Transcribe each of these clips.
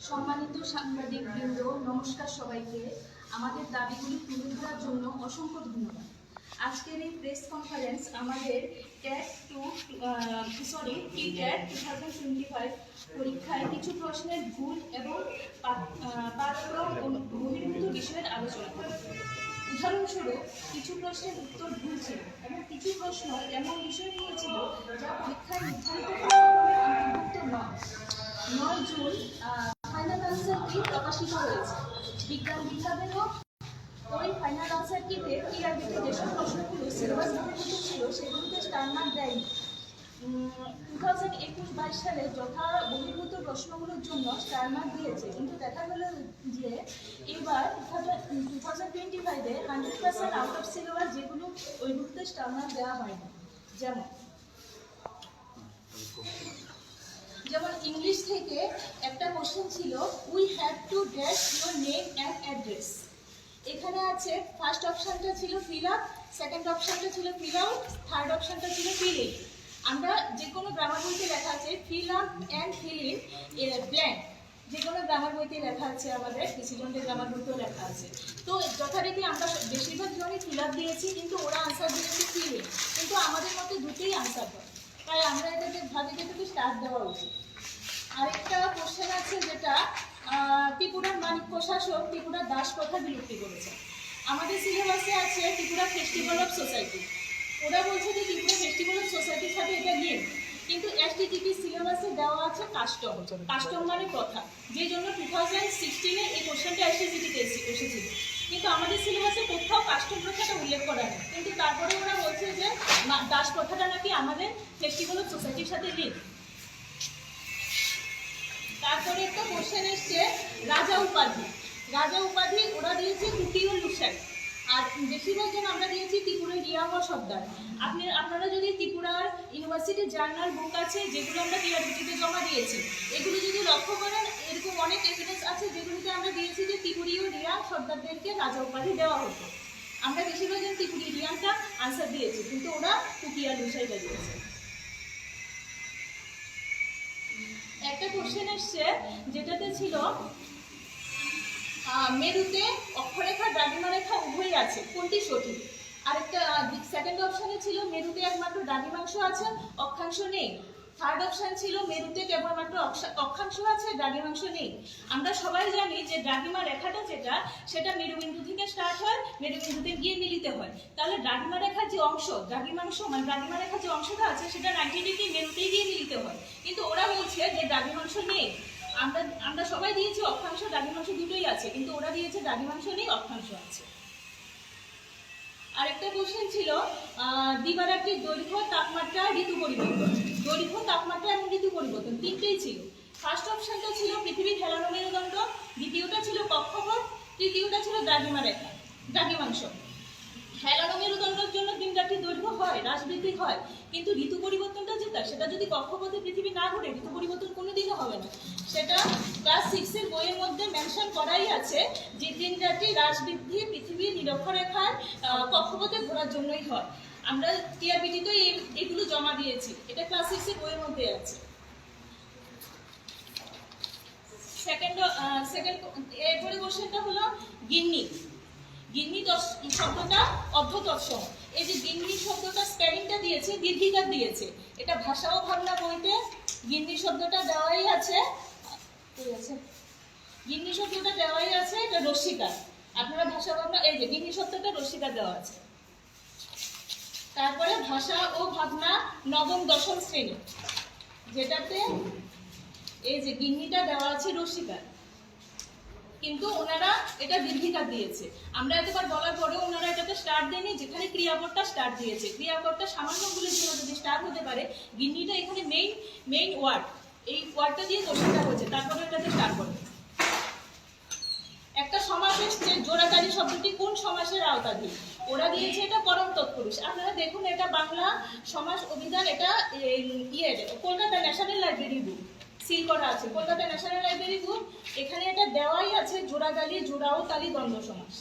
সম্মানিত সাংবাদিক বৃন্দ নমস্কার সবাইকে। আমাদের দাবিগুলি তুলে ধরার জন্য অসংখ্য ধন্যবাদ। আজকের এই প্রেস কনফারেন্স আমাদের CAT two sorry the CAT two thousand twenty five পরীক্ষায় কিছু প্রশ্নের ভুল এবং পা- আহ, পাঠক্রম ও বহির্ভূত বিষয়ের আলোচনা করে। উদাহরণস্বরূপ কিছু প্রশ্নের উত্তর ভুল ছিল এবং কিছু প্রশ্ন এমন বিষয় নিয়েছিল যা পরীক্ষায় নির্ধারিত অন্তর্ভুক্ত নয়। নয় জুন ফাইনাল আনসারটি প্রকাশিত হয়েছে? বিজ্ঞান বিভাগেরও ওই ফাইনাল আনসারটিতে টিআরবিতে যেসব প্রশ্নগুলো সিলেবাস বহির্ভূত ছিল, সেগুলোতে স্টার মার্ক দেয়নি। টু থাউজেন্ড একুশ বাইশ সালে যথা বহির্ভূত প্রশ্নগুলোর জন্য স্টার মার্ক দিয়েছে, কিন্তু দেখা গেল যে এবার টু থাউজেন্ড টোয়েন্টি ফাইভে hundred percent out of syllabus যেগুলো, ওইগুলোতে স্টার মার্ক দেওয়া হয়নি। যেমন যেমন ইংলিশ থেকে একটা কোশ্চেন ছিল we have to dash your name and address এখানে আছে ফার্স্ট অপশানটা ছিল ফিল আপ সেকেন্ড অপশানটা ছিল ফিল আউট থার্ড অপশানটা ছিল ফিল ইন আমরা যে কোনো গ্রামার বইতে লেখা আছে fill up and fill in blank যে কোনো গ্রামার বইতে লেখা আছে আমাদের ডিসিশনদের গ্রামার বইতেও লেখা আছে। তো যথারীতি আমরা বেশিরভাগ জনই ফিল আপ দিয়েছি, কিন্তু ওরা আনসার দিয়েছে ফিল ইন কিন্তু আমাদের মতে দুটোই আনসার হয়। তাই আমরা এটাকে ভাবি যে স্টার্ট দেওয়া উচিত। আরেকটা কোশ্চেন আছে যেটা ত্রিপুরার মানিক প্রশাসক ত্রিপুরার দাস কথা বিলুপ্তি করেছে আমাদের সিলেবাসে আছে ত্রিপুরা ফেস্টিভ্যাল অফ সোসাইটি ওরা বলছে যে ত্রিপুরা ফেস্টিভ্যাল অফ সোসাইটির সাথে এটা লিঙ্ক কিন্তু এসটিটিপি সিলেবাসে দেওয়া আছে কাস্টম। কাস্টম মানে কথা যেই জন্য টু থাউজেন্ড সিক্সটিনে এই কোশ্চেনটা এসটিটিপিতে এসেছিল। কিন্তু আমাদের সিলেবাসে কোথাও কাস্টম প্রথাটা উল্লেখ করা নেই। কিন্তু তারপরে ওরা বলছে যে দাস প্রথাটা নাকি আমাদের ফেস্টিভ্যাল অফ সোসাইটির সাথে লিঙ্ক তারপরে একটা কোশ্চেন এসছে রাজা উপাধি। রাজা উপাধি ওরা দিয়েছে কুটি ও লুসাই আর বেশিরভাগ জন আমরা দিয়েছি ত্রিপুরার রিয়াম ও সর্দার। আপনি, আপনারা যদি ত্রিপুরার ইউনিভার্সিটির জার্নাল বুক আছে, যেগুলো আমরা টিআরবিটিতে জমা দিয়েছি, এগুলো যদি লক্ষ্য করেন, এরকম অনেক এভিডেন্স আছে যেগুলোতে আমরা দিয়েছি যে ত্রিপুরীয় রিয়া সর্দারদেরকে রাজা উপাধি দেওয়া হতো। আমরা বেশিরভাগ জন ত্রিপুরী রিয়ামটা আনসার দিয়েছি, কিন্তু ওরা আর লুসাইটা দিয়েছে। একটা কোশ্চেন এসছে, যেটাতে ছিল মেরুতে অক্ষরেখা দ্রাঘিমা রেখা উভয়ই আছে, কোনটি সঠিক? আরেকটা সেকেন্ড অপশানে ছিল, মেরুতে একমাত্র দ্রাঘিমাংশ আছে, অক্ষাংশ নেই। থার্ড অপশন ছিল মেরুতে কেবলমাত্র অক্ষা- অক্ষাংশ আছে, দ্রাঘিমাংশ নেই। আমরা সবাই জানি যে দ্রাঘিমা রেখাটা যেটা, সেটা মেরুবিন্দু থেকে স্টার্ট হয়, মেরুবিন্দুতে গিয়ে মিলিত হয়। তাহলে দ্রাঘিমা রেখার যে অংশ, দ্রাঘিমাংশ মানে দ্রাঘিমা রেখার যে অংশটা আছে, সেটা নাইনটি ডিগ্রি মেরুতেই গিয়ে মিলিত হয়। কিন্তু ওরা বলছে যে দ্রাঘিমাংশ নেই। আমরা আমরা সবাই দিয়েছি অক্ষাংশ, দ্রাঘিমাংশ দুটোই আছে, কিন্তু ওরা দিয়েছে দ্রাঘিমাংশ নেই, অক্ষাংশ আছে। আরেকটা কোশ্চেন ছিল দিবারাত্রির দৈর্ঘ্য, তাপমাত্রা, ঋতু পরিবর্তন। দৈর্ঘ্য, তাপমাত্রা এবং ঋতু পরিবর্তন তিনটেই ছিল। ফার্স্ট অপশনটা ছিল পৃথিবীর হেলানো মেরুদণ্ড, দ্বিতীয়টা ছিল কক্ষপথ, তৃতীয়টা ছিল দ্রাঘিমা রেখা দ্রাঘিমাংশ। হেলানো মেরুদণ্ডের জন্য দিন রাত্রি দৈর্ঘ্য হয় হ্রাস বৃদ্ধি হয়, কিন্তু ঋতু পরিবর্তনটা যেটা, সেটা যদি কক্ষপথে পৃথিবী না ঘটে ঋতু পরিবর্তন কোনোদিনও হবে না। সেটা ক্লাস সিক্সের বইয়ের মধ্যে মেনশন করাই আছে যে দিন রাত্রি হ্রাস বৃদ্ধি পৃথিবীর নিরক্ষরেখার কক্ষপথে ঘোরার জন্যই হয়। আমরা টিআরবিটিতে এগুলো জমা দিয়েছি। এটা ক্লাস সিক্সের বইয়ের মধ্যে আছে। সেকেন্ড সেকেন্ড এরপরে কোশ্চেনটা হলো গিন্নি। গিন্নি শব্দটা অর্ধতৎসম এই যে গিন্নি শব্দটা স্পেলিংটা দিয়েছে, দীর্ঘিকার দিয়েছে। এটা ভাষা ও ভাবনা বইতে গিন্নি শব্দটা দেওয়াই আছে। কই আছে? গিন্নি শব্দটা দেওয়াই আছে, এটা রস্মিকার আপনারা ভাষা ভাবনা এই যে গিন্নি শব্দটা রস্মিকার দেওয়া আছে। তারপরে ভাষা ও ভাবনা নবম দশম শ্রেণি। যেটাতে এই যে গিন্নিটা দেওয়া আছে রসিকার। কিন্তু ওনারা এটা দীর্ঘিকার দিয়েছে। আমরা এতবার বলার পরেও ওনারা এটাতে স্টার্ট দেয়নি যেখানে ক্রিয়াপদটা স্টার্ট দিয়েছে। ক্রিয়াপদটা সামান্য জন্য যদি স্টার্ট হতে পারে, গিন্নিটা এখানে মেইন মেইন ওয়ার্ড এই ওয়ার্ডটা দিয়ে দোষিতা হয়েছে তারপরে এটাতে স্টার্ট করবে একটা সমাস এসছে জোড়াতালি শব্দটি, কোন সমাসের আওতাধীন? ওরা দিয়েছে এটা পরম তৎপুরুষ। আপনারা দেখুন, এটা বাংলা সমাস অভিধান, এটা ইয়ে Kolkata national library book. Seal করা আছে? কলকাতা ন্যাশনাল লাইব্রেরি বুক এখানে এটা দেওয়াই আছে জোড়া গালি জোড়াও, তালি, দ্বন্দ্ব সমাস।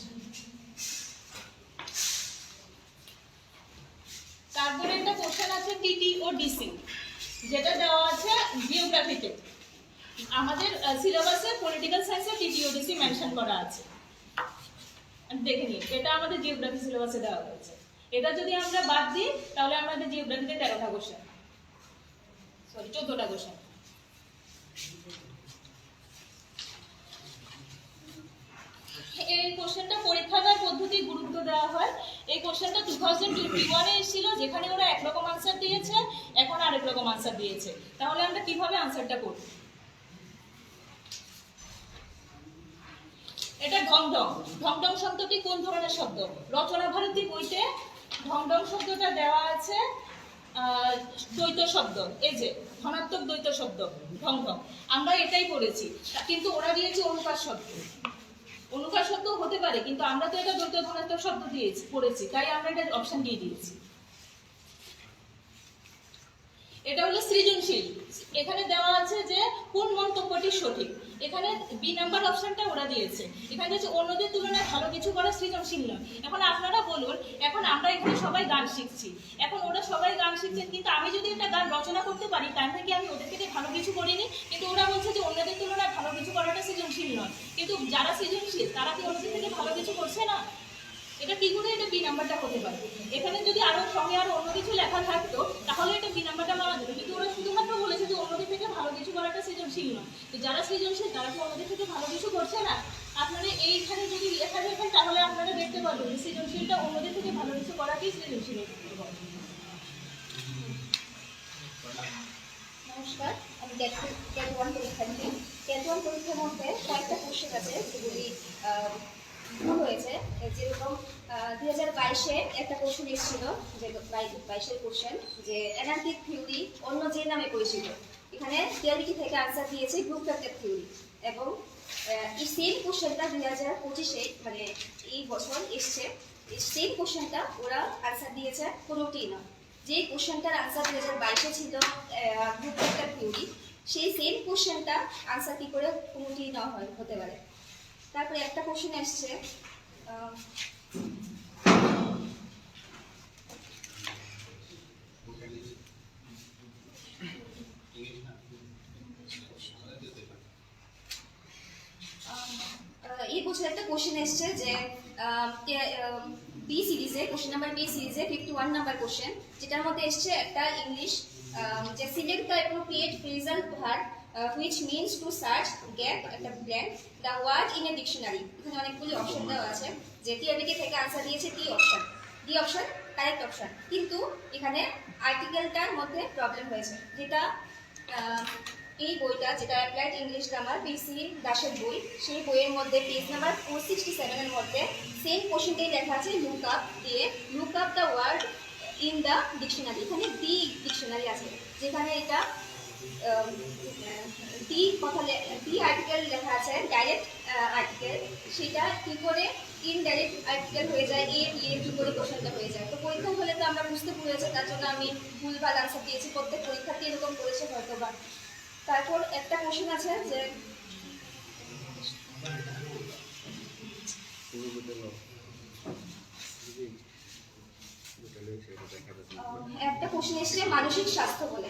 তারপরে একটা কোশ্চেন আছে টিটি ও ডিসি যেটা দেওয়া আছে জিওগ্রাফিতে আমাদের সিলেবাসে পলিটিক্যাল সায়েন্সে টিটিওডিসি মেনশন করা আছে। দেখে নিন এটা আমাদের জিওগ্রাফি সিলেবাসে দেওয়া হয়েছে। এটা যদি আমরা বাদ দিই, তাহলে আমাদের জিওগ্রাফিতে তেরোটা কোশ্চেন সরি চোদ্দটা কোশ্চেন এই কোশ্চেনটা পরীক্ষাগার পদ্ধতি গুরুত্ব দেওয়া হয়। এই কোশ্চেনটা টু থাউজেন্ড টোয়েন্টি ওয়ানে যেখানে ওরা একরকম আনসার দিয়েছে, এখন আরেক রকম আনসার দিয়েছে। তাহলে আমরা কীভাবে আনসারটা করব? এটা ঢংঢং। ঢংঢং শব্দটি কোন ধরনের শব্দ? রচনা বইতে ঢংঢং শব্দটা দেওয়া আছে। দ্বৈত শব্দ, এই যে ধনাত্মক দ্বৈত শব্দ, ঢং ঢং। আমরা এটাই পড়েছি কিন্তু ওরা দিয়েছে অনুপাত শব্দ। অনুকার শব্দ হতে পারে, কিন্তু আমরা তো এটা দ্বৈত ধনাত্মক শব্দ দিয়েছি পড়েছি তাই আমরা এটা অপশন দিয়ে দিয়েছি। এটা হলো সৃজনশীল। এখানে দেওয়া আছে যে কোন মন্তব্যটি সঠিক। এখানে বি নাম্বার অপশনটা ওরা দিয়েছে। এখানে হচ্ছে অন্যদের তুলনায় ভালো কিছু করা সৃজনশীল নয়। এখন আপনারা বলুন, এখন আমরা এখানে সবাই গান শিখছি। এখন ওরা সবাই গান শিখছে, কিন্তু আমি যদি একটা গান রচনা করতে পারি, তার থেকে আমি ওদের থেকে ভালো কিছু করিনি। কিন্তু ওরা বলছে যে অন্যদের তুলনায় ভালো কিছু করাটা সৃজনশীল নয়। কিন্তু যারা সৃজনশীল, তারা কি অন্যদের থেকে ভালো কিছু করছে না? এটা কি করে এটা বি নাম্বারটা হতে পারে? এখানে যদি আরও সঙ্গে আরও অন্য কিছু লেখা থাকতো, তাহলে এটা বি নাম্বারটা মারা যেত। কিন্তু ওরা শুধুমাত্র বলেছে যে অন্যদের থেকে ভালো কিছু করাটা সৃজনশীল নয়। তো যারা সৃজনশীল, তারা কি অন্যদের থেকে ভালো কিছু করছে না? আপনারা এইখানে যদি লেখা দেখেন তাহলে আপনারা দেখতে পারবেন সৃজনশীলটা অন্যদের থেকে ভালো কিছু করাকেই সৃজনশীল। নমস্কার, আমি ক্যাট ওয়ান পরীক্ষার্থী ক্যাট ওয়ান পরীক্ষার মধ্যে কয়েকটা কোশ্চেন আছে। যেগুলি হয়েছে। যেরকম দুই হাজার বাইশে একটা কোশ্চেন এসেছিল, যে বাই- বাইশের কোশ্চেন যে অ্যানার্কিক থিওরি অন্য যে নামে পরিচিত, এখানে টিআরবিটি থেকে আনসার দিয়েছে গ্রুপ ফ্যাক্টর থিওরি এবং এই সেম কোশ্চেনটা দুই হাজার পঁচিশে মানে এই বছর এসছে সেম কোশ্চেনটা ওরা আনসার দিয়েছে কোনোটিই না। যে কোশ্চেনটার আনসার দু হাজার বাইশে ছিল গ্রুপ ফ্যাক্টর থিওরি সেই সেম কোশ্চেনটা আনসার কি করে কোনোটি না হয়, হতে পারে। তারপরে একটা কোশ্চেন এসছে। এই বছর একটা কোশ্চেন এসছে যে বি সিরিজে কোশ্চেন নাম্বার বি সিরিজে ফিফটি ওয়ান নাম্বার কোশ্চেন যেটার মধ্যে এসছে একটা ইংলিশ যে select the appropriate phrasal verb which means to search gap একটা blank the word in a dictionary এখানে অনেকগুলি অপশন দেওয়া আছে, যে টিআরবিটি থেকে আনসার দিয়েছে D option D option correct option কিন্তু এখানে আর্টিকেলটার মধ্যে প্রবলেম হয়েছে, যেটা এই বইটা, যেটা অ্যাপ্লাইড ইংলিশ গ্রামার পিসি দাসের বই, সেই বইয়ের মধ্যে পেজ নাম্বার ফোর সিক্সটি সেভেনের মধ্যে সেম কোশ্চেনটাই লেখা আছে লুক আপ দিয়ে look up the word in the dictionary এখানে দি ডিকশনারি আছে, যেখানে এটা দি কথা দি আর্টিকেল লেখা আছে ডাইরেক্ট আর্টিকেল সেটা কি করে ইনডাইরেক্ট আর্টিকেল হয়ে যায় এ দিয়ে কি করে কোশ্চেনটা হয়ে যায়। তো পরীক্ষা হলে তো আমরা বুঝতে পেরেছি, তার জন্য আমি ভুলভাল আনসার দিয়েছি। প্রত্যেক পরীক্ষার্থী এরকম করেছে হয়তো বা তারপর একটা কোশ্চেন আছে যে একটা কোশ্চেন এসছে, মানসিক স্বাস্থ্য বলে।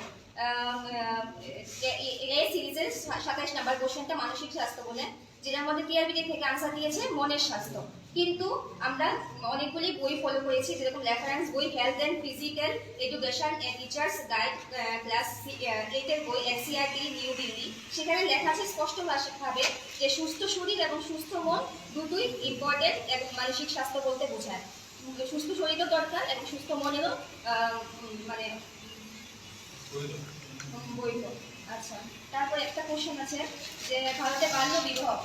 এই সিরিজের সাতাইশ নাম্বার কোশ্চেনটা মানসিক স্বাস্থ্য বলে, যেটার মধ্যে টিআরবিটি থেকে আনসার দিয়েছে মনের স্বাস্থ্য। কিন্তু আমরা অনেকগুলি বই ফলো করেছি, যেরকম রেফারেন্স বই health and physical education teachers guide class এইটের বই এনসিআরটি নিউ দিল্লি সেখানে লেখা আছে স্পষ্ট ভাবে যে সুস্থ শরীর এবং সুস্থ মন দুটোই ইম্পর্টেন্ট এবং মানসিক স্বাস্থ্য বলতে বোঝায়। সুস্থ শরীরও দরকার এবং সুস্থ মনেরও মানে বৈধ। আচ্ছা তারপর একটা কোশ্চেন আছে যে ভারতে বাল্য বিবাহ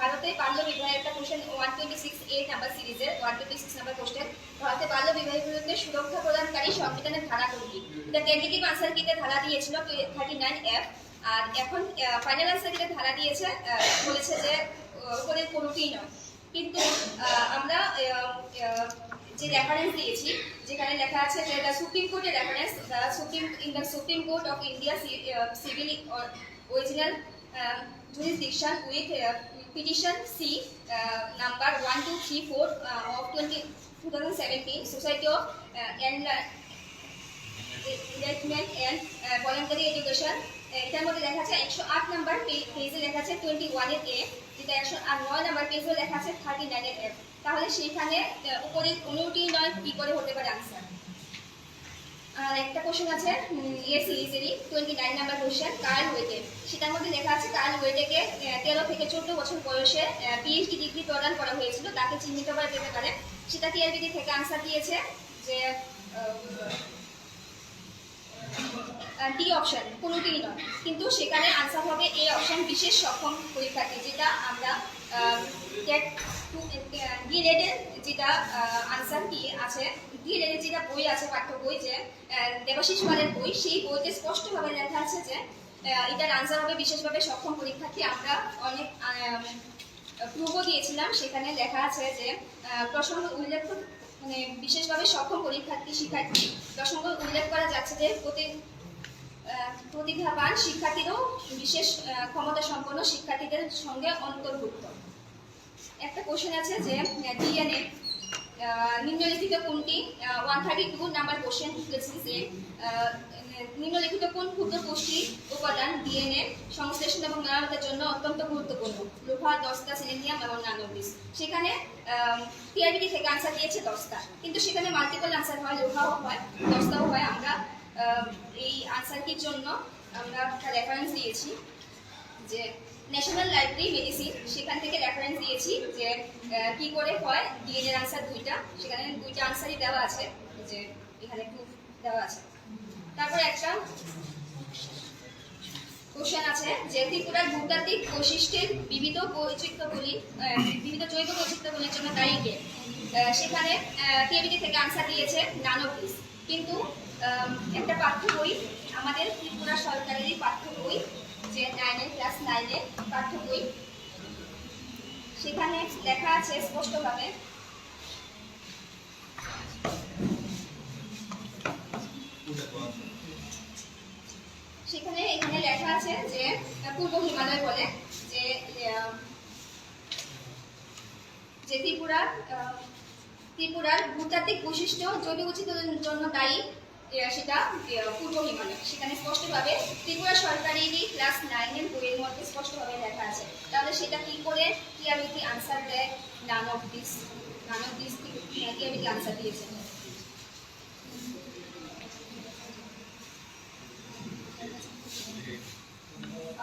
ভারতে বাল্য বিবাহের একটা question one twenty six eight number সিরিজের one twenty six number question ভারতে বাল্য বিবাহের বিরুদ্ধে সুরক্ষা প্রদানকারী সংবিধানের ধারা কোনটি এটা টেন্টেটিভ আনসার কিতে ধারা দিয়েছিল? থার্টি নাইন এফ আর এখন ফাইনাল আনসার কিতে ধারা দিয়েছে? বলেছে যে আহ, ওপরের কোনোটিই নয়। কিন্তু আমরা যে রেফারেন্স দিয়েছি যেখানে লেখা আছে যে দ্য সুপ্রিম কোর্টের reference the supreme in the supreme court of India civil original jurisdiction with uh, petition C uh, number 1234 uh, of 20, 2017 Society of uh, Enla- Enlightenment and uh, Voluntary Education এটার মধ্যে লেখা আছে একশো আট number পেজে লেখা আছে টোয়েন্টি ওয়ানের এ যেটা একশো আর নয় নাম্বার পেজে লেখা আছে থার্টি নাইনের এফ তাহলে সেইখানে আহ, উপরে কোনোটি নয় কি করে হতে পারে আনসার আর একটা কোশ্চেন আছে A সিরিজেরই twenty nine number question Carl ওয়েটে সেটার মধ্যে লেখা আছে কার্ল ওয়েটেকে তেরো থেকে চোদ্দ বছর বয়সে পিএইচডি ডিগ্রি প্রদান করা হয়েছিল তাকে চিহ্নিত করা যেতে পারে। সেটা টিআরবিডি থেকে আনসার দিয়েছে যে ডি অপশন কোনোটিই নয়। কিন্তু সেখানে আনসার হবে এ অপশন বিশেষ সক্ষম পরীক্ষার্থী যেটা আমরা রেডের যেটা আনসার কি আছে। ডি যেটা বই আছে, পাঠ্য বই যে দেবাশিস পালের বই, সেই বইতে স্পষ্টভাবে লেখা আছে যে এটার আনসার হবে বিশেষভাবে সক্ষম পরীক্ষার্থী। আমরা অনেক প্রুভও দিয়েছিলাম, সেখানে লেখা আছে যে প্রসঙ্গ উল্লেখ মানে বিশেষভাবে সক্ষম পরীক্ষার্থী, শিক্ষার্থী, প্রসঙ্গ উল্লেখ করা যাচ্ছে যে, প্রতি প্রতিভাবান শিক্ষার্থীরও বিশেষ ক্ষমতা সম্পন্ন শিক্ষার্থীদের সঙ্গে অন্তর্ভুক্ত। একটা কোশ্চেন আছে যে ডিএনএ নিম্নলিখিত কোনটি? One thirty two number question যে নিম্নলিখিত কোন ক্ষুদ্র পুষ্টি উপাদান ডিএনএ সংশ্লেষণ এবং মেরামতের জন্য অত্যন্ত গুরুত্বপূর্ণ? লোহা, দস্তা, সিলিনিয়াম এবং নানোবিস। সেখানে টিআরবিডি থেকে আনসার দিয়েছে দস্তা। কিন্তু সেখানে মাল্টিপল আনসার হয়, লোহাও হয়, দস্তাও হয়, আমরা এই আনসারটির জন্য আমরা একটা রেফারেন্স দিয়েছি যে ন্যাশনাল লাইব্রেরি মেডিসিন সেখান থেকে রেফারেন্স দিয়েছি যে কি করে হয় ডিএনএ এর আনসার দুইটা। সেখানে দুইটা আনসারই দেওয়া আছে, যে এখানে প্রুফ দেওয়া আছে। তারপর একটা কোশ্চেন আছে যে ত্রিপুরার ভূতাত্ত্বিক বৈশিষ্ট্যের বিবিধ বৈচিত্র্যগুলি বিবিধ জৈব বৈচিত্র্যগুলির জন্য দায়ী কে? সেখানে টিএবিটি থেকে আনসার দিয়েছে নানোপ্লিস কিন্তু একটা পাঠ্য বই, আমাদের ত্রিপুরা সরকারেরই পাঠ্য বই, যে নাইনের ক্লাস নাইনের পাঠ্য বই। সেখানে লেখা আছে স্পষ্টভাবে। সেখানে এখানে লেখা আছে যে, পূর্ব হিমালয় বলে, যে যে ত্রিপুরার ত্রিপুরার ভূতাত্ত্বিক বৈশিষ্ট্য জৈব বৈচিত্র্যের জন্য দায়ী। সেটা পূর্ব হিমালয়। সেখানে স্পষ্টভাবে ত্রিপুরা সরকারেরই ক্লাস নাইনের বইয়ের মধ্যে স্পষ্টভাবে লেখা আছে। তাহলে সেটা কি করে? টিআরবিটি আনসার দেয়? None of this none of this TRBT answer দিয়েছে?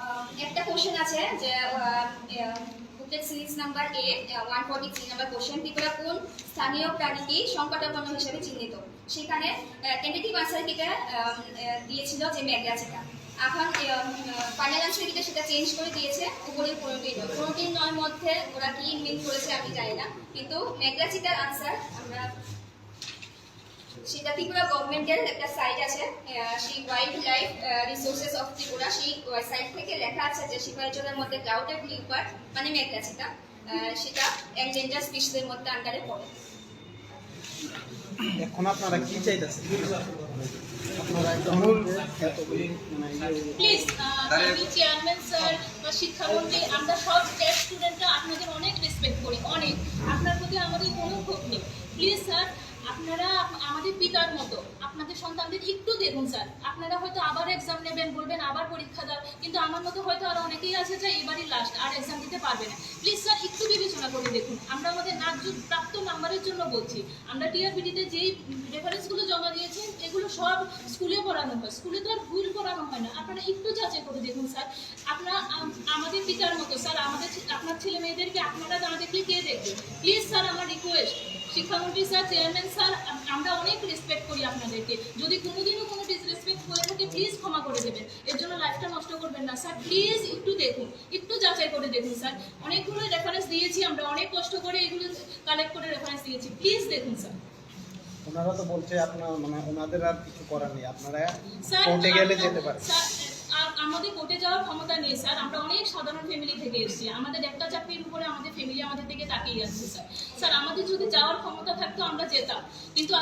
আহ, একটা কোশ্চেন আছে যে booklet series number A one forty three number question Tripura কোন স্থানীয় প্রাণীটি সংকটাপন্ন হিসেবে চিহ্নিত। সেখানে টেন্টেটিভ আনসার কিটা দিয়েছিল যে মেঘরাচিটা এখন ফাইনাল আনসার কিটা সেটা চেঞ্জ করে দিয়েছে উপরে কোনোটি নয় কোনোটি নয় মধ্যে ওরা কি মিল করেছে আমি জানি না, কিন্তু মেঘরাচিটার আনসার আমরা সেটা ত্রিপুরা গভর্নমেন্টের একটা সাইট আছে সেই wildlife resources of Tripura সেই সাইট থেকে লেখা আছে যে সিপাহীজলের মধ্যে ক্লাউডেড লিউপার মানে আহ, সেটা এনডেঞ্জার স্পিসিসের মধ্যে আন্ডারে পড়ে। এখন আপনারা কি চাইতেছেন? আপনারা একটা মূল এতগুলি মানে ইয়ে- প্লিজ আমি চেয়ারম্যান স্যার বা শিক্ষামন্ত্রী আমরা সব স্টেট স্টুডেন্টরা আপনাদের অনেক রেসপেক্ট করি অনেক। আপনার প্রতি আমাদের কোনো ক্ষোভ নেই। প্লিজ স্যার আপনারা আমাদের পিতার মতো, আপনাদের সন্তানদের একটু দেখুন স্যার। আপনারা হয়তো আবার এক্সাম নেবেন, বলবেন আবার পরীক্ষা দাও, কিন্তু আমার মতো হয়তো আর অনেকেই আছে যে এবারই লাস্ট আর এক্সাম দিতে পারবে না। প্লিজ স্যার, একটু বিবেচনা করে দেখুন। আমরা আমাদের ন্যায্য প্রাপ্ত নাম্বারের জন্য বলছি। আমরা টিআরবিডিতে যেই রেফারেন্সগুলো জমা দিয়েছি, এগুলো সব স্কুলে পড়ানো হয়। স্কুলে তো আর ভুল করানো হয় না। আপনারা একটু যাচাই করে দেখুন স্যার। আপনার আমাদের পিতার মতো, স্যার, আমাদের আপনার ছেলে মেয়েদেরকে আপনারা না দেখলে কে দেখবে? প্লিজ স্যার, আমার রিকোয়েস্ট শিক্ষামন্ত্রী স্যার চেয়ারম্যান স্যার আমরা অনেক রেসপেক্ট করি আপনাদেরকে। যদি কোনোদিনও কোনো ডিসরেসপেক্ট করে থাকে প্লিজ ক্ষমা করে দেবেন। এর জন্য লাইফটা নষ্ট করবেন না। স্যার প্লিজ একটু দেখুন একটু যাচাই করে দেখুন স্যার। অনেকগুলো রেফারেন্স দিয়েছি আমরা অনেক কষ্ট করে এগুলো কালেক্ট করে রেফারেন্স দিয়েছি। প্লিজ দেখুন স্যার। ওনারা তো বলছে আপনার মানে ওনাদের আর কিছু করার নেই। আপনারা কোর্টে গেলে যেতে পারে স্যার আ- আমাদের কোর্টে যাওয়ার ক্ষমতা নেই, স্যার। আমরা অনেক সাধারণ ফ্যামিলি থেকে এসেছি। আমাদের একটা চাকরির উপরে আমাদের ফ্যামিলি আমাদের দিকে তাকিয়ে যাচ্ছে স্যার। স্যার, আমাদের যদি যাওয়ার ক্ষমতা থাকতো, আমরা যেতাম। কিন্তু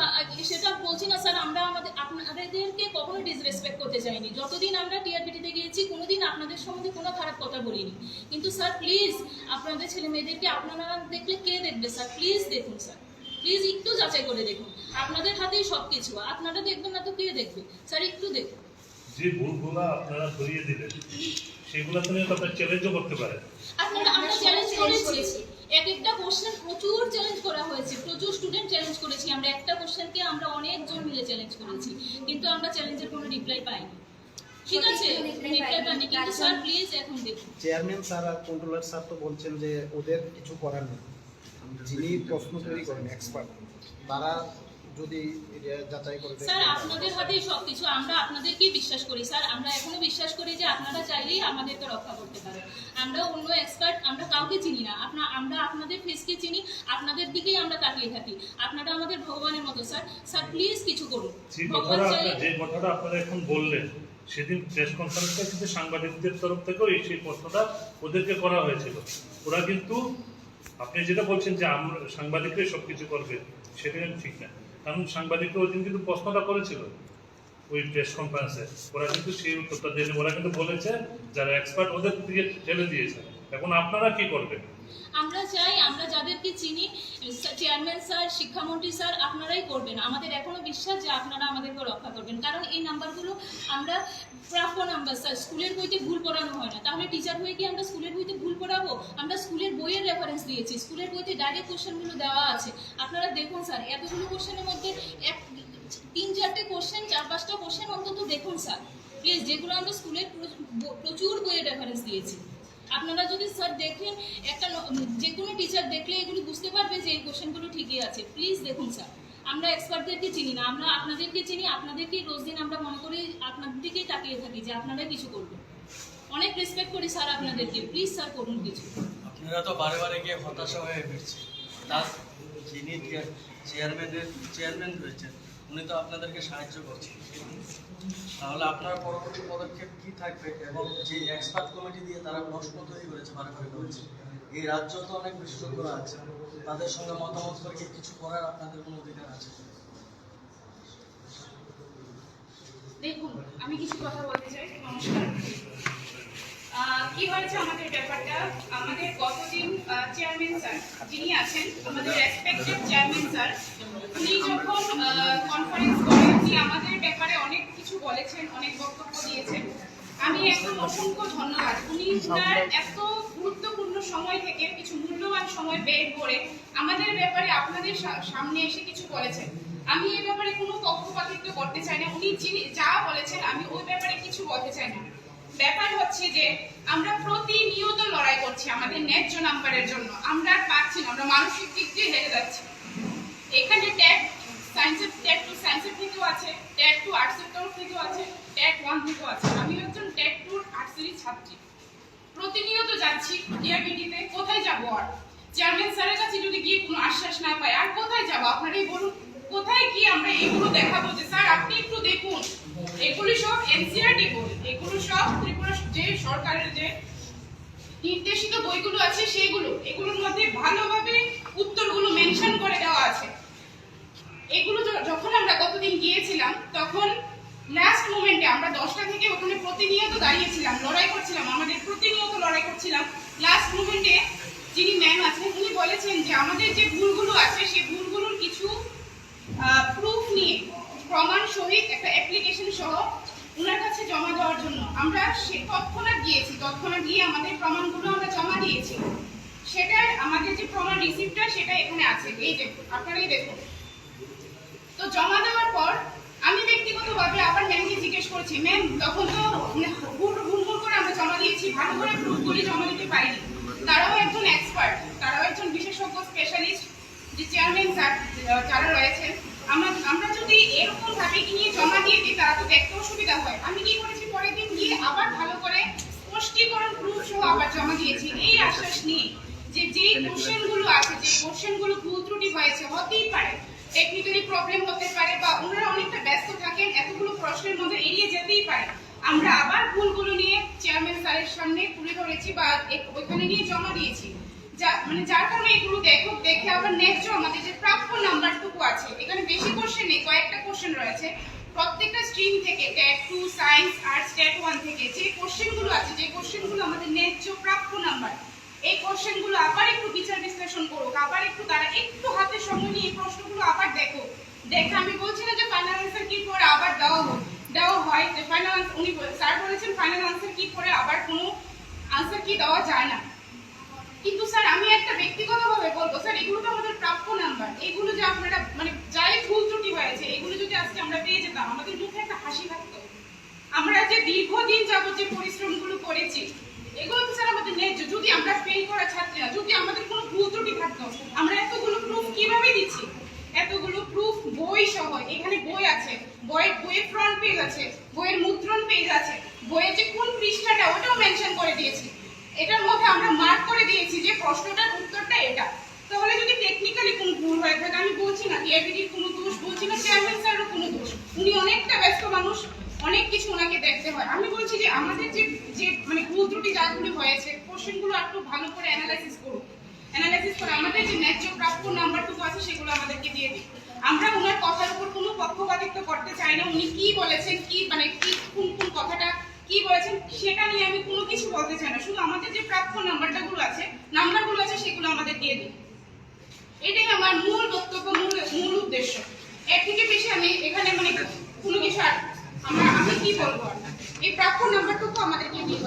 সেটা বলছি না, স্যার, আমরা আমাদের আপনাদেরকে কখনো ডিসরেসপেক্ট করতে চাইনি। যতদিন আমরা টিআরপিটিতে গিয়েছি, কোনোদিন আপনাদের সম্বন্ধে কোনো খারাপ কথা বলিনি। কিন্তু, স্যার প্লিজ আপনাদের ছেলে মেয়েদেরকে আপনারা দেখলে কে দেখবে, স্যার? প্লিজ দেখুন, স্যার। প্লিজ একটু যাচাই করে দেখুন। আপনাদের হাতেই সব কিছু আপনারা দেখবেন না তো কে দেখবে? স্যার, একটু দেখুন। যে ভুলগুলো আপনারা ধরিয়ে দিলেন সেগুলো তো নিয়ে আপনার চ্যালেঞ্জও করতে পারেন। আপনারা আমরা আমরা চ্যালেঞ্জ করেছি। এক একটা কোশ্চেন প্রচুর চ্যালেঞ্জ করা হয়েছে প্রচুর স্টুডেন্ট চ্যালেঞ্জ করেছি। আমরা একটা কোশ্চেনকে আমরা অনেকজন মিলে চ্যালেঞ্জ করেছি কিন্তু আমরা চ্যালেঞ্জের কোনো রিপ্লাই পাইনি। ঠিক আছে? রিপ্লাই। পাইনি। কিন্তু স্যার প্লিজ এখন দেখুন। চেয়ারম্যান স্যার আর কন্ট্রোলার স্যার তো বলছেন যে ওদের কিছু করার নেই। যিনি প্রশ্ন তৈরি করেন এক্সপার্ট তারা যদি যাচাই করে স্যার আপনাদের হাতেই সবকিছু আমরা আপনাদেরকেই বিশ্বাস করি। স্যার আমরা এখনও বিশ্বাস করি যে আপনারা চাইলেই আমাদেরকে রক্ষা করতে পারেন। আমরা অন্য এক্সপার্ট আমরা কাউকে চিনি না। আপনা আমরা আপনাদের ফেসকে চিনি আপনাদের দিকেই আমরা তাকিয়ে থাকি। আপনারা আমাদের ভগবানের মতো স্যার। স্যার প্লিজ কিছু করুন। যে ভগবান চাইলে যে কথাটা আপনারা এখন বললেন সেদিন প্রেস কনফারেন্সে কিন্তু সাংবাদিকদের তরফ থেকেও এই সেই প্রশ্নটা ওদেরকে করা হয়েছিল। ওরা কিন্তু আপনি যেটা বলছেন যে আমরা সাংবাদিকরাই সব কিছু করবে সেটা ঠিক না। কারণ সাংবাদিকরা ওই দিন কিন্তু প্রশ্নটা করেছিল ওই প্রেস কনফারেন্সে ওরা কিন্তু সেই উত্তরটা দিয়েছে ওরা কিন্তু বলেছে, যারা এক্সপার্ট ওদের দিকে ঠেলে দিয়েছে। এখন আপনারা কি করবেন? আমরা চাই, আমরা যাদেরকে চিনি চেয়ারম্যান স্যার, শিক্ষামন্ত্রী স্যার, আপনারাই করবেন। আমাদের এখনও বিশ্বাস যে আপনারা আমাদেরকে রক্ষা করবেন। কারণ এই নাম্বারগুলো আমরা প্রাপ্য নাম্বার, স্যার, স্কুলের বইতে ভুল পড়ানো হয় না। তাহলে টিচার হয়ে কি আমরা স্কুলের বইতে ভুল পড়াবো? আমরা স্কুলের বইয়ের রেফারেন্স দিয়েছি। স্কুলের বইতে ডাইরেক্ট কোশ্চেনগুলো দেওয়া আছে। আপনারা দেখুন, স্যার, এতগুলো কোশ্চেনের মধ্যে এক, তিন চারটে কোশ্চেন চার পাঁচটা কোশ্চেন অন্তত দেখুন, স্যার। প্লিজ যেগুলো আমরা স্কুলের প্রচুর বইয়ের রেফারেন্স দিয়েছি। আপনারা যদি স্যার দেখেন, একটা যে কোনো টিচার দেখলে এগুলো বুঝতে পারবে যে এই কোশ্চেনগুলো ঠিকই আছে। প্লিজ দেখুন স্যার। আমরা এক্সপার্টদেরকে চিনি না, আমরা আপনাদেরকে চিনি, আপনাদেরকেই রোজ দিন আমরা মনে করি আপনাদের দিকেই তাকিয়ে থাকি যে আপনারাই কিছু করবেন। অনেক রেসপেক্ট করি স্যার আপনাদেরকে। প্লিজ স্যার করুন কিছু। আপনারা তো বারে বারে গিয়ে হতাশা হয়ে ফিরছে তার যিনি চেয়ারম্যানের চেয়ারম্যান রয়েছেন, উনি তো আপনাদেরকে সাহায্য করছেন। তাহলে আপনার পরবর্তী পদক্ষেপ কি থাকবে এবং যে এক্সপার্ট কমিটি দিয়ে তারা প্রশ্ন তৈরি করেছে বারে করেছে এই রাজ্য তো অনেক বিশেষজ্ঞরা আছে তাদের সঙ্গে মতামত করে কিছু করার আপনাদের কোনো অধিকার আছে? দেখুন, আমি কিছু কথা বলতে চাই। নমস্কার। কি হয়েছে আমাদের ব্যাপারটা? আমাদের গতদিন চেয়ারম্যান স্যার যিনি আছেন, আমাদের রেসপেক্টেড চেয়ারম্যান স্যার উনি যখন কনফারেন্স করেন আমাদের ব্যাপারে অনেক কিছু বলেছেন, অনেক বক্তব্য দিয়েছেন। আমি একদম অসংখ্য ধন্যবাদ। উনি তার এত গুরুত্বপূর্ণ সময় থেকে কিছু মূল্যবান সময় বের করে আমাদের ব্যাপারে আপনাদের সামনে এসে কিছু বলেছেন। আমি এই ব্যাপারে কোনো পক্ষপাতিত্ব করতে চাই না। উনি যিনি যা বলেছেন, আমি ওই ব্যাপারে কিছু বলতে চাই না। ব্যাপার হচ্ছে যে, আমরা প্রতিনিয়ত লড়াই করছি আমাদের ন্যায্য নাম্বারের জন্য। আমরা পাচ্ছি না, আমরা মানসিক দিক দিয়ে হেরে যাচ্ছি। এখানে ট্যাগ সায়েন্সের ট্যাগ টু সায়েন্সের থেকেও আছে ট্যাগ টু আর্টসের তরফ থেকেও আছে ট্যাগ ওয়ান থেকেও আছে। আমি একজন ট্যাগ টু আর্টসেরই ছাত্রী। প্রতিনিয়ত যাচ্ছি ডিআরবিটিতে কোথায় যাব আর? চেয়ারম্যান স্যারের কাছে যদি গিয়ে কোনো আশ্বাস না পাই, আর কোথায় যাব আপনারাই বলুন। কোথায় গিয়ে আমরা এগুলো দেখাবো যে, স্যার, আপনি একটু দেখুন। এগুলি সব এনসিআরটি বই এগুলো সব ত্রিপুরা যে সরকারের যে নির্দেশিত বইগুলো আছে, সেগুলো। এগুলোর মধ্যে ভালোভাবে উত্তরগুলো মেনশন করে দেওয়া আছে। এগুলো যখন আমরা গতদিন গিয়েছিলাম, তখন লাস্ট মোমেন্টে আমরা দশটা থেকে ওখানে প্রতিনিয়ত দাঁড়িয়েছিলাম, লড়াই করছিলাম, আমাদের প্রতিনিয়ত লড়াই করছিলাম। লাস্ট মোমেন্টে যিনি ম্যাম আছেন, উনি বলেছেন যে আমাদের যে ভুলগুলো আছে সেই ভুলগুলোর কিছু প্রুফ নিয়ে, প্রমাণ সহিত একটা অ্যাপ্লিকেশন সহ ওনার কাছে জমা দেওয়ার জন্য আমরা সে তৎক্ষণাৎ গিয়েছি, তৎক্ষণাৎ গিয়ে আমাদের প্রমাণগুলো আমরা জমা দিয়েছি। সেটার আমাদের যে প্রমাণ রিসিপ্টটা সেটা এখানে আছে। এই দেখুন আপনারাই দেখুন। তো জমা দেওয়ার পর আমি ব্যক্তিগতভাবে আবার ম্যামকে জিজ্ঞেস করছি ম্যাম তখন তো ভুল ভুল ভুল করে আমরা জমা দিয়েছি ভালো করে প্রুফ করে জমা দিতে পারিনি। তারাও একজন এক্সপার্ট তারাও একজন বিশেষজ্ঞ স্পেশালিস্ট যে চেয়ারম্যান স্যার যারা রয়েছেন। আমরা আমরা যদি এরকম ভাবে গিয়ে জমা দিয়ে দিই তারা তো দেখতে অসুবিধা হয়। আমি কি করেছি পরের দিন গিয়ে আবার ভালো করে স্পষ্টীকরণ প্রুফ সহ আবার জমা দিয়েছি। এই আশ্বাস নিয়ে যে যেই কোশ্চেনগুলো আছে যে কোশ্চেনগুলো ভুল ত্রুটি হয়েছে হতেই পারে। টেকনিক্যালি প্রবলেম হতে পারে বা ওনারা অনেকটা ব্যস্ত থাকেন, এতগুলো প্রশ্নের মধ্যে এড়িয়ে যেতেই পারে। আমরা আবার ভুলগুলো নিয়ে চেয়ারম্যান স্যারের সামনে তুলে ধরেছি বা ওইখানে নিয়ে জমা দিয়েছি। যা মানে যার কারণে এগুলো দেখো, দেখে আবার ন্যায্য আমাদের যে প্রাপ্য নাম্বারটুকু আছে, এখানে বেশি কোশ্চেন নেই, কয়েকটা কোশ্চেন রয়েছে। প্রত্যেকটা স্ট্রিম থেকে TET two science arts TET one থেকে যে কোশ্চেনগুলো আছে, যে কোশ্চেনগুলো আমাদের ন্যায্য প্রাপ্য নাম্বার, এই কোশ্চেনগুলো আবার একটু বিচার বিশ্লেষণ করুক, আবার একটু তারা একটু হাতে সময় নিয়ে এই প্রশ্নগুলো আবার দেখো আমি বলছি না যে ফাইনাল অ্যান্সার কি করে আবার দেওয়া হোক। দেওয়া হয়, যে ফাইনাল উনি স্যার বলেছেন ফাইনাল আনসার কি করে আবার কোনো আনসার কি দেওয়া যায় না। কিন্তু স্যার আমি একটা ব্যক্তিগতভাবে বলব স্যার এগুলো তো আমাদের প্রাপ্য নাম্বার এগুলো যে আপনারা মানে যাই ভুল ত্রুটি হয়েছে, এগুলো যদি আজকে আমরা পেয়ে যেতাম, আমাদের মুখে একটা হাসি থাকতো। আমরা যে দীর্ঘদিন যাবত যে পরিশ্রমগুলো করেছি, এগুলো তো স্যার আমাদের ন্যায্য। যদি আমরা ফেল করা ছাত্রীরা যদি আমাদের কোনো ভুল ত্রুটি থাকতো, আমরা এতগুলো প্রুফ কীভাবে দিচ্ছি? এতগুলো প্রুফ বই সহ, এখানে বই আছে। বইয়ের বইয়ের ফ্রন্ট পেজ আছে, বইয়ের মুদ্রণ পেজ আছে, বইয়ের যে কোন পৃষ্ঠাটা, ওটাও মেনশন করে দিয়েছি। এটার মধ্যে আমরা মার্ক করে দিয়েছি যে প্রশ্নটার উত্তরটা এটা। তাহলে যদি টেকনিক্যালি কোনো ভুল হয়ে থাকে, আমি বলছি না টিআইবিডির কোনো দোষ, বলছি না চেয়ারম্যান স্যারেরও কোনো দোষ। উনি অনেকটা ব্যস্ত মানুষ, অনেক কিছু ওনাকে দেখতে হয়। আমি বলছি যে আমাদের যে যে মানে ভুল ত্রুটি যাগুলো হয়েছে কোশ্চেনগুলো একটু ভালো করে অ্যানালাইসিস করুন। অ্যানালাইসিস করে আমাদের যে ন্যায্য প্রাপ্য নাম্বারটুকু আছে সেগুলো আমাদেরকে দিয়ে দিন। আমরা ওনার কথার উপর কোনো পক্ষপাতিত্ব করতে চাই না। উনি কি বলেছেন, কি মানে কি, কোন কোন কথাটা কি বলেছেন সেটা নিয়ে আমি কোনো কিছু বলতে চাই না। শুধু আমাদের যে প্রাপ্য নাম্বারটাগুলো আছে নাম্বারগুলো আছে সেগুলো আমাদের দিয়ে দিন। এটাই আমার মূল বক্তব্য, মূল মূল উদ্দেশ্য। এর থেকে বেশি আমি এখানে মানে কোনো কিছু আর আমরা, আমি কি বলব আর? এই প্রাপ্য নাম্বারটুকু আমাদেরকে দিন।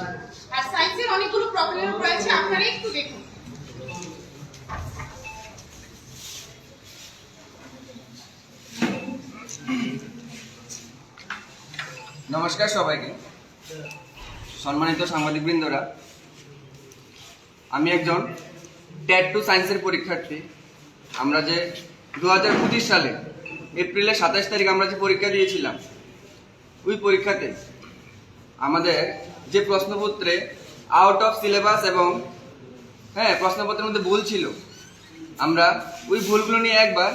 আর সায়েন্সের অনেকগুলো প্রবলেম রয়েছে আপনারা একটু দেখুন। নমস্কার সবাইকে। সম্মানিত সাংবাদিকবৃন্দরা, আমি একজন ট্যাট টু সায়েন্সের পরীক্ষার্থী। আমরা যে দু হাজার পঁচিশ সালে এপ্রিলের সাতাশ তারিখ আমরা যে পরীক্ষা দিয়েছিলাম, ওই পরীক্ষাতে আমাদের যে প্রশ্নপত্রে আউট অফ সিলেবাস এবং হ্যাঁ প্রশ্নপত্রের মধ্যে ভুল ছিল, আমরা ওই ভুলগুলো নিয়ে একবার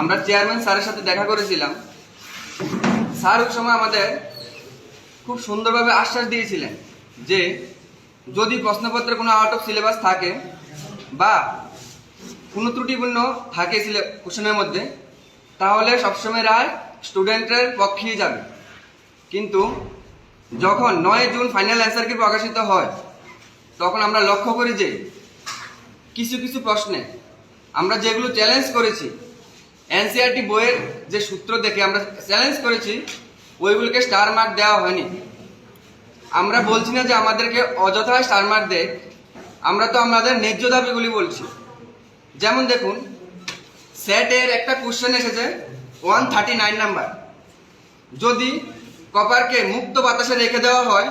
আমরা চেয়ারম্যান স্যারের সাথে দেখা করেছিলাম। স্যার ওই সময় আমাদের খুব সুন্দরভাবে আশ্বাস দিয়েছিলেন যে, যদি প্রশ্নপত্রে কোনো আউট অফ সিলেবাস থাকে বা কোনো ত্রুটিপূর্ণ থাকে কোশ্চেনের মধ্যে, তাহলে সবসময় রায় স্টুডেন্টের পক্ষেই যাবে। কিন্তু যখন নয় জুন ফাইনাল অ্যান্সার কি প্রকাশিত হয়, তখন আমরা লক্ষ্য করি যে, কিছু কিছু প্রশ্নে আমরা যেগুলো চ্যালেঞ্জ করেছি এনসিআরটি বইয়ের যে সূত্র দেখে আমরা চ্যালেঞ্জ করেছি, ওইগুলোকে স্টার মার্ক দেওয়া হয়নি। আমরা বলছি না যে আমাদেরকে অযথা স্টার মার্ক দেয়, আমরা তো আমাদের ন্যায্য দাবিগুলি বলছি। যেমন দেখুন স্যাট সেটের একটা কোশ্চেন এসেছে ওয়ান থার্টি নাইন নাম্বার যদি কপারকে মুক্ত বাতাসে রেখে দেওয়া হয়,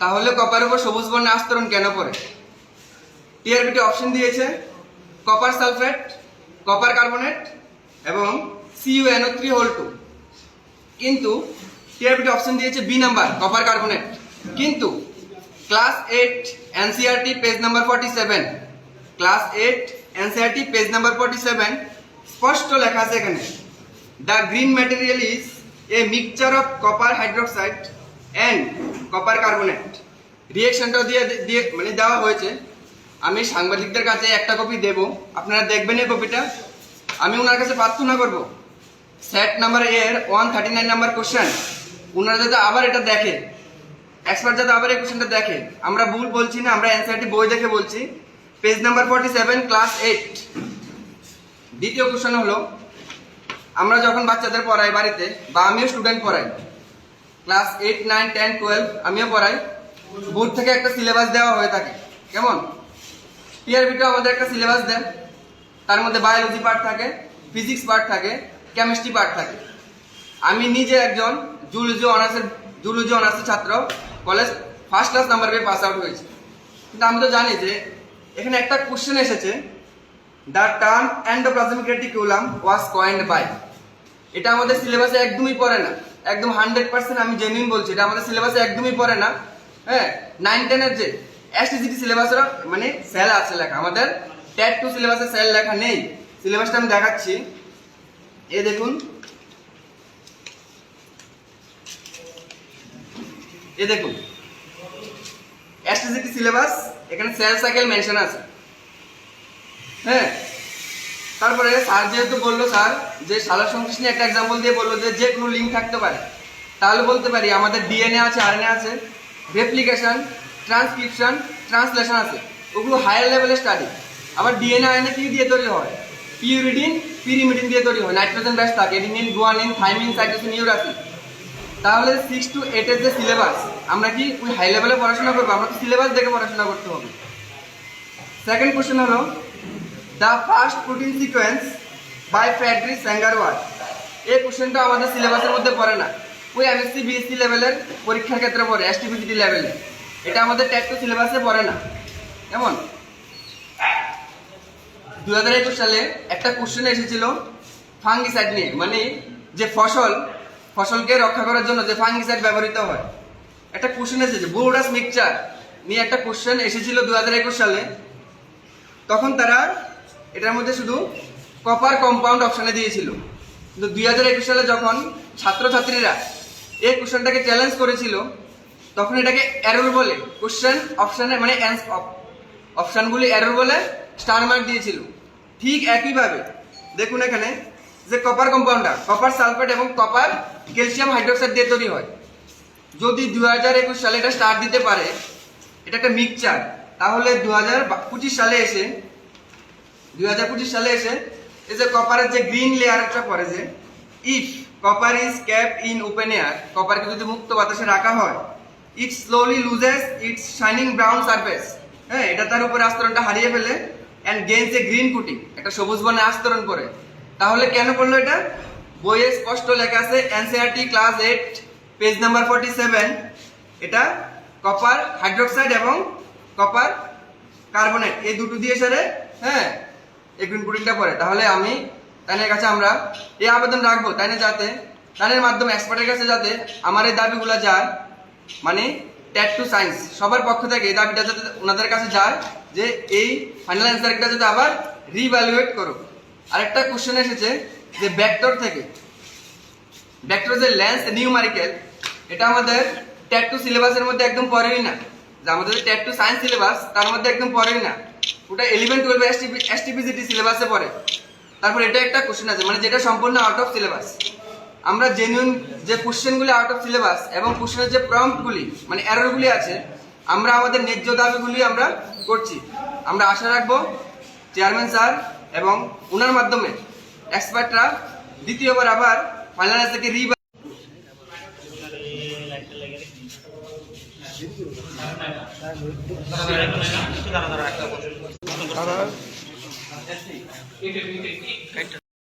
তাহলে কপার উপর সবুজ বর্ণের আস্তরণ কেন পড়ে? টিআরবিটি অপশন দিয়েছে কপার সালফেট কপার কার্বনেট এবং C U N O three whole two কিন্তু টিআরবিটি অপশন দিয়েছে বি নাম্বার কপার কার্বনেট কিন্তু class eight NCERT page number forty seven class eight NCERT page number forty seven স্পষ্ট লেখা আছে এখানে। The green material is a mixture of copper hydroxide and copper carbonate রিয়েকশনটাও দিয়ে দিয়ে মানে দেওয়া হয়েছে। আমি সাংবাদিকদের কাছে একটা কপি দেব। আপনারা দেখবেন এই কপিটা আমি ওনার কাছে প্রার্থনা করব। সেট নাম্বার এর one thirty nine number question ওনারা যাতে আবার এটা দেখে। এক্সপার্ট যাতে আবার এই কোশ্চেনটা দেখে। আমরা ভুল বলছি না, আমরা এনসিআরটি বই দেখে বলছি। Page number forty seven class eight দ্বিতীয় কোশ্চেন হলো, আমরা যখন বাচ্চাদের পড়াই বাড়িতে, বা আমিও স্টুডেন্ট পড়াই class eight nine ten twelve আমিও পড়াই বোর্ড থেকে একটা সিলেবাস দেওয়া হয়ে থাকে। কেমন? টিআরবিটা আমাদের একটা সিলেবাস দেন তার মধ্যে বায়োলজি পার্ট থাকে ফিজিক্স পার্ট থাকে কেমিস্ট্রি পার্ট থাকে। আমি নিজে একজন জুলজি অনার্সের জুলজি অনার্সের ছাত্র কলেজ ফার্স্ট ক্লাস নাম্বার পেয়ে পাস আউট হয়েছে। কিন্তু আমি তো জানি যে এখানে একটা কোশ্চেন এসেছে the term endoplasmic reticulum was coined by এটা আমাদের সিলেবাসে একদমই পড়ে না। একদম হান্ড্রেড পার্সেন্ট আমি জেনুইন বলছি, এটা আমাদের সিলেবাসে একদমই পড়ে না। হ্যাঁ নাইন টেনের যে এসটিসিটি সিলেবাসের মানে সেল আছে লেখা। আমাদের ট্যাট টু সিলেবাসে সেল লেখা নেই। সিলেবাসটা আমি দেখাচ্ছি। এ দেখুন। এ দেখুন। এসটিসিটি সিলেবাস, এখানে সেল সাইকেল মেনশন আছে। হ্যাঁ। তারপরে স্যার যেহেতু বলল, স্যার, যে সংশ্লিষ্ট নিয়ে একটা এক্সাম্পল দিয়ে বলল যে যে কোনো লিঙ্ক থাকতে পারে। তাহলে বলতে পারি, আমাদের ডিএনএ আছে আরএনএ আছে রেপ্লিকেশন ট্রান্সক্রিপশন ট্রান্সলেশন আছে। ওগুলো হায়ার লেভেলের স্টাডি আবার ডিএনএ আরএনএ কি দিয়ে তৈরি হয়। পিউরিডিন পিরিমিডিন দিয়ে তৈরি হয়। নাইট্রোজেন ব্যাস থাকে। Adenine guanine thymine cytosine uracil তাহলে সিক্স টু এইটের যে সিলেবাস আমরা কি ওই হাই লেভেলে পড়াশোনা করব? আমরা তো সিলেবাস দেখে পড়াশোনা করতে হবে। সেকেন্ড কোশ্চেন হলো the first protein sequence by Frederick Sanger was এই কোশ্চেনটা আমাদের সিলেবাসের মধ্যে পড়ে না। ওই এমএসসি বিএসসি লেভেলের পরীক্ষার ক্ষেত্রে পড়ে এসটিপিসিটি লেভেলে এটা আমাদের ট্যাক্টো সিলেবাসে পড়ে না। কেমন? দু হাজার একুশ সালে একটা কোশ্চেন এসেছিল ফাঙ্গিসাইড নিয়ে মানে যে ফসল, ফসলকে রক্ষা করার জন্য যে ফাঙ্গিসাইড ব্যবহৃত হয়। একটা কোশ্চেন এসেছে বোরাস মিক্সচার নিয়ে একটা কোশ্চেন এসেছিল দু হাজার একুশ সালে। তখন তারা এটার মধ্যে শুধু কপার কম্পাউন্ড অপশানে দিয়েছিল। কিন্তু দুই হাজার একুশ সালে যখন ছাত্রছাত্রীরা এই কোশ্চেনটাকে চ্যালেঞ্জ করেছিল, তখন এটাকে এরর বলে কোশ্চেন অপশানে মানে অপশানগুলি এরর বলে স্টার মার্ক দিয়েছিল। ঠিক একইভাবে, দেখুন এখানে যে কপার কম্পাউন্ডার কপার সালফেট এবং কপার ক্যালসিয়াম হাইড্রোক্সাইড দিয়ে তৈরি হয়। যদি দু একুশ সালে এটা স্টার দিতে পারে, এটা একটা মিক্সচার তাহলে দু হাজার পঁচিশ সালে এসে দু হাজার পঁচিশ সালে এসে, এই যে কপারের যে গ্রিন লেয়ারটা পরে যে if copper is kept in open air কপারকে যদি মুক্ত বাতাসে রাখা হয় it slowly loses its shining brown surface হ্যাঁ এটা তার উপরে আস্তরণটা হারিয়ে ফেলে and gains a green coating একটা সবুজ বনে আস্তরণ করে। তাহলে কেন করল এটা? বইয়ে স্পষ্ট লেখা আছে NCERT class eight page number forty seven এটা কপার হাইড্রোক্সাইড এবং কপার কার্বনেট এই দুটো দিয়ে সেরে হ্যাঁ এই গ্রিন পুডিংটা পরে তাহলে আমি তাদের কাছে আমরা এই আবেদন রাখব। তাই না যাতে তাদের মাধ্যমে এক্সপার্টের কাছে যাতে আমার এই দাবিগুলো যায়। মানে ট্যাট টু সায়েন্স সবার পক্ষ থেকে এই দাবিটা যাতে ওনাদের কাছে যায় যে এই ফাইনাল অ্যান্সারটা যাতে আবার রিভ্যালুয়েট করো আরেকটা কোশ্চেন এসেছে যে ব্যাক্টর থেকে। ব্যাক্টর যে ল্যান্স নিউমারিক্যাল এটা আমাদের ট্যাট টু সিলেবাসের মধ্যে একদম পড়েই না। যে আমাদের ট্যাট টু সায়েন্স সিলেবাস তার মধ্যে একদম পড়েই না। ওটা ইলেভেন টুয়েলভ এসটিপিসিটি সিলেবাসে পড়ে। তারপর এটা একটা কোশ্চেন আছে মানে যেটা সম্পূর্ণ আউট অফ সিলেবাস আমরা জেনুইন যে কোশ্চেনগুলি আউট অফ সিলেবাস এবং কোশ্চেনের যে প্রম্পগুলি মানে এররগুলি আছে, আমরা আমাদের ন্যায্য দাবিগুলি আমরা করছি। আমরা আশা রাখব চেয়ারম্যান স্যার এবং ওনার মাধ্যমে এক্সপার্টরা দ্বিতীয়বার আবার ফাইনাল থেকে রি